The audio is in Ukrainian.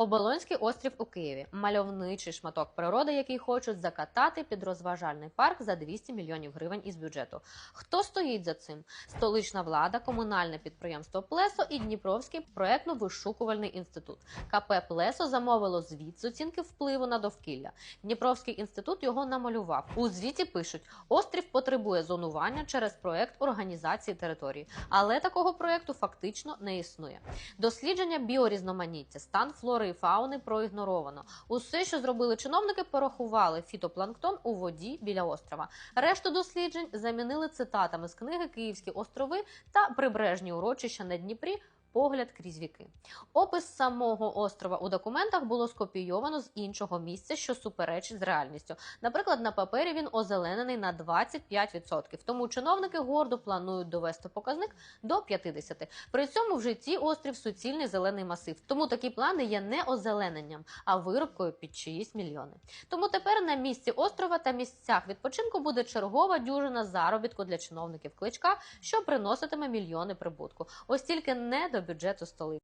Оболонський острів у Києві мальовничий шматок природи, який хочуть закатати під розважальний парк за 200 мільйонів гривень із бюджету. Хто стоїть за цим? Столична влада, комунальне підприємство Плесо і Дніпровський проектно-вишукувальний інститут. КП Плесо замовило звіт з оцінки впливу на довкілля. Дніпровський інститут його намалював. У звіті пишуть: острів потребує зонування через проект організації території, але такого проекту фактично не існує. Дослідження біорізноманіття, стан флори і фауни проігноровано. Усе, що зробили чиновники, порахували фітопланктон у воді біля острова. Решту досліджень замінили цитатами з книги Київські острови та прибережні урочища на Дніпрі. Погляд крізь віки. Опис самого острова у документах було скопійовано з іншого місця, що суперечить з реальністю. Наприклад, на папері він озеленений на 25%. Тому чиновники гордо планують довести показник до 50%. При цьому в житті острів суцільний зелений масив. Тому такі плани є не озелененням, а вирубкою під чиїсь мільйони. Тому тепер на місці острова та місцях відпочинку буде чергова дюжина заробітку для чиновників кличка, що приноситиме мільйони прибутку. Ось тільки не до бюджету столиці.